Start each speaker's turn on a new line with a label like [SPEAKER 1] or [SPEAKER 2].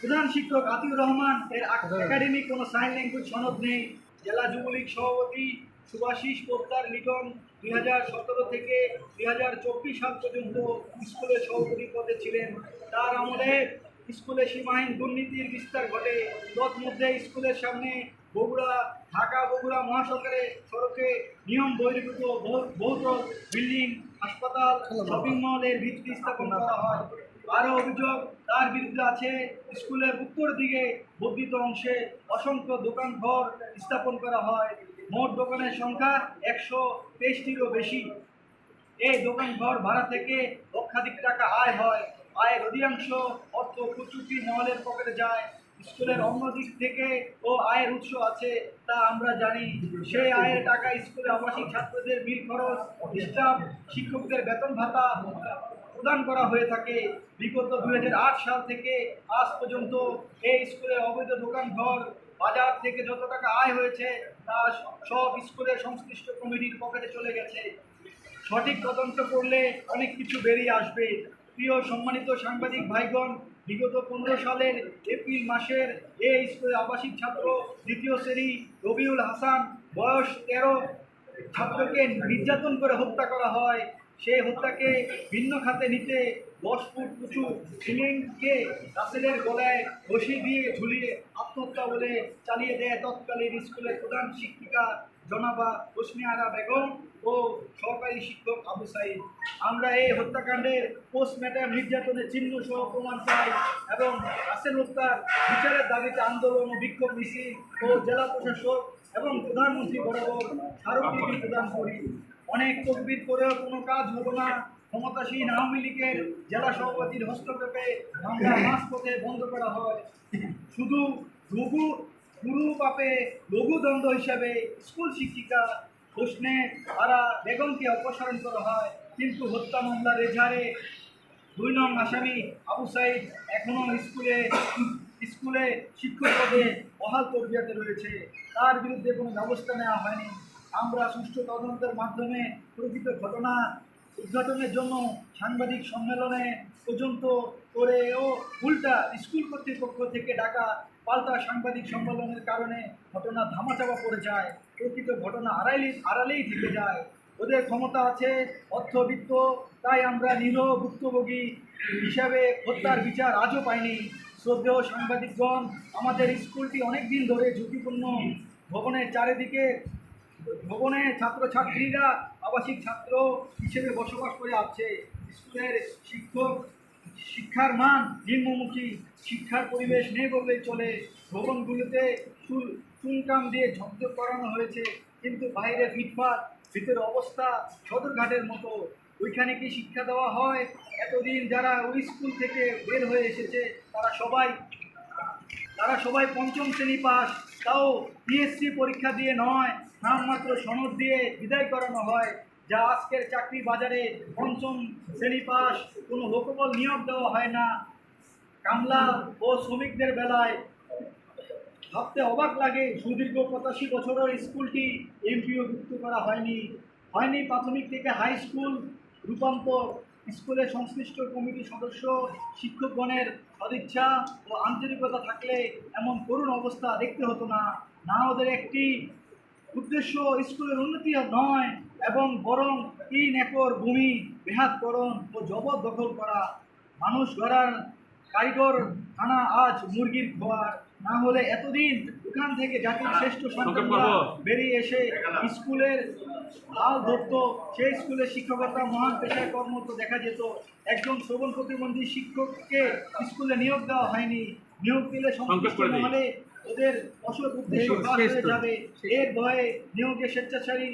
[SPEAKER 1] প্রধান শিক্ষক আতিউর রহমান এর একাডেমিক কোনো সাইন ল্যাঙ্গুয়েজ সনদ নেই। জেলা যুবলীগ সভাপতি সুভাষিস পোদ্দার লিটন দুই হাজার সতেরো থেকে দুই হাজার চব্বিশ সাল পর্যন্ত স্কুলের সভাপতি পদে ছিলেন। তার আমলে স্কুলে সীমাহীন দুর্নীতির বিস্তার ঘটে। তৎমধ্যে স্কুলের সামনে বগুড়া ঢাকা বগুড়া মহাসড়কে সড়কে নিয়ম বহির্ভূত বহু- বহুতল বিল্ডিং হাসপাতাল শপিং মলের ভিত্তি স্থাপন করা হয়। আরও অভিযোগ, তার বিরুদ্ধে আছে স্কুলের উত্তর দিকে বর্ধিত অংশে অসংখ্য দোকান ঘর স্থাপন করা হয়। মোট দোকানের সংখ্যা একশো তেইশটিরও বেশি। এই দোকান ঘর ভাড়া থেকে লক্ষাধিক টাকা আয় হয়। আয়ের অধিকাংশ অর্থ কুচুকি মহলের পকেটে যায়। স্কুলের অন্য দিক থেকে ও আয়ের উৎস আছে, তা আমরা জানি। সেই আয়ের টাকা স্কুলে আবাসিক ছাত্রদের বিল খরচ, স্টাফ, শিক্ষকদের বেতন ভাতা প্রদান করা হয়ে থাকে। বিগত দুই সাল থেকে আজ পর্যন্ত এই স্কুলে অবৈধ দোকান ঘর, বাজার থেকে যত টাকা আয় হয়েছে, তা সব স্কুলের সংশ্লিষ্ট কমিটির পকেটে চলে গেছে। সঠিক তদন্ত করলে অনেক কিছু বেরিয়ে আসবে। প্রিয় সম্মানিত সাংবাদিক ভাইগণ বিগত পনেরো সালের এপ্রিল মাসের এই স্কুলের আবাসিক ছাত্র দ্বিতীয় শ্রেণি রবিউল হাসান, বয়স তেরো, ছাত্রকে নির্যাতন করে হত্যা করা হয়। সেই হত্যাকে ভিন্ন খাতে নিতে দশ ফুট উঁচু সিলিংকে রাসেলের গলায় বসি দিয়ে ঝুলিয়ে আত্মহত্যা বলে চালিয়ে দেয় তৎকালীন স্কুলের প্রধান শিক্ষিকা জনাবা হোসনে আরা বেগম ও সহকারী শিক্ষক আবু সাইদ আমরা এই হত্যাকাণ্ডের পোস্টমর্টম নির্যাতনের চিহ্ন সহ প্রমাণ পাই এবং রাসেল হত্যার বিচারের দাবিতে আন্দোলন ও বিক্ষোভ মিছিল ও জেলা প্রশাসক এবং প্রধানমন্ত্রী বরাবর স্মারকলিপি প্রদান করি। অনেক তকবির করেও কোনো কাজ হলো না। ক্ষমতাসীন আওয়ামী লীগের জেলা সভাপতির হস্তক্ষেপে মামলা মাঝপথে বন্ধ করা হয়। শুধু লঘু গুরু পাপে লঘু দ্বন্দ্ব হিসাবে স্কুল শিক্ষিকা হোসনে আরা বেগমকে অপসারণ করা হয়। কিন্তু হত্যা মামলার এজাহারে দুই নং আসামি আবু সাইদ এখনও স্কুলে স্কুলে শিক্ষক পদে বহাল তরবিয়াতে রয়েছে। তার বিরুদ্ধে কোনো ব্যবস্থা নেওয়া হয়নি। আমরা সুষ্ঠু তদন্তের মাধ্যমে প্রকৃত ঘটনা উদ্ঘাটনের জন্য সাংবাদিক সম্মেলনে পর্যন্ত করেও উল্টা স্কুল কর্তৃপক্ষ থেকে ডাকা পাল্টা সাংবাদিক সম্মেলনের কারণে ঘটনা ধামাচাপা পড়ে যায়। প্রকৃত ঘটনা আড়াইলি, আড়ালেই থেকে যায়। ওদের ক্ষমতা আছে অর্থবিত্ত, তাই আমরা নিরহ ভুক্তভোগী হিসাবে হত্যার বিচার আজও পাইনি। শ্রদ্ধেয় সাংবাদিকগণ, আমাদের স্কুলটি অনেক দিন ধরে ঝুঁকিপূর্ণ। ভবনের চারিদিকে, ভবনে ছাত্রছাত্রীরা আবাসিক ছাত্র হিসেবে বসবাস করে আছে। স্কুলের শিক্ষক, শিক্ষার মান নিম্নমুখী, শিক্ষার পরিবেশ নেই বললেই চলে। ভবনগুলোতে চুল চুনকাম দিয়ে ঝকঝক করানো হয়েছে, কিন্তু বাইরে ফিটফাট, ভিতরে অবস্থা সদরঘাটের মতো। ওইখানে কি শিক্ষা দেওয়া হয়? এতদিন যারা ওই স্কুল থেকে বের হয়ে এসেছে, তারা সবাই তারা সবাই পঞ্চম শ্রেণি পাস তাও পিএসসি পরীক্ষা দিয়ে নয়। নামমাত্র সনদ দিয়ে বিদায় করানো হয়, যা আজকের চাকরি বাজারে পঞ্চম শ্রেণি পাস, কোনো লোকবল নিয়োগ দেওয়া হয় না। কামলা ও শ্রমিকদের বেলায় ভাবতে অবাক লাগে, সুদীর্ঘ পঁচাশি বছরের স্কুলটি এমপিও যুক্ত করা হয়নি। হয়নি প্রাথমিক থেকে হাই স্কুল রূপান্তর। স্কুলের সংশ্লিষ্ট কমিটি সদস্য, শিক্ষকগণের সদিচ্ছা ও আন্তরিকতা থাকলে এমন করুণ অবস্থা দেখতে হতো না। না ওদের একটি উদ্দেশ্য স্কুলের উন্নতি নয় এবং বরং তিন একর ভূমি বেহাতকরণ ও জবরদখল করা। মানুষ গড়ার কারিগর থানা আজ মুরগির খোয়ার। না হলে এতদিন ওখান থেকে জাতির শ্রেষ্ঠ সন্তানরা বেরিয়ে এসে স্কুলের হাল ধরত। সেই স্কুলের শিক্ষকতা মহান পেশায় কর্মরত দেখা যেত। একজন শ্রবণ প্রতিবন্ধী শিক্ষককে স্কুলে নিয়োগ দেওয়া হয়নি। নিয়োগ দিলে সংশ্লিষ্ট। মহলে ওদের অসৎ উদ্দেশ্য যাবে। এর ভয়ে নিয়োগে স্বেচ্ছাচারী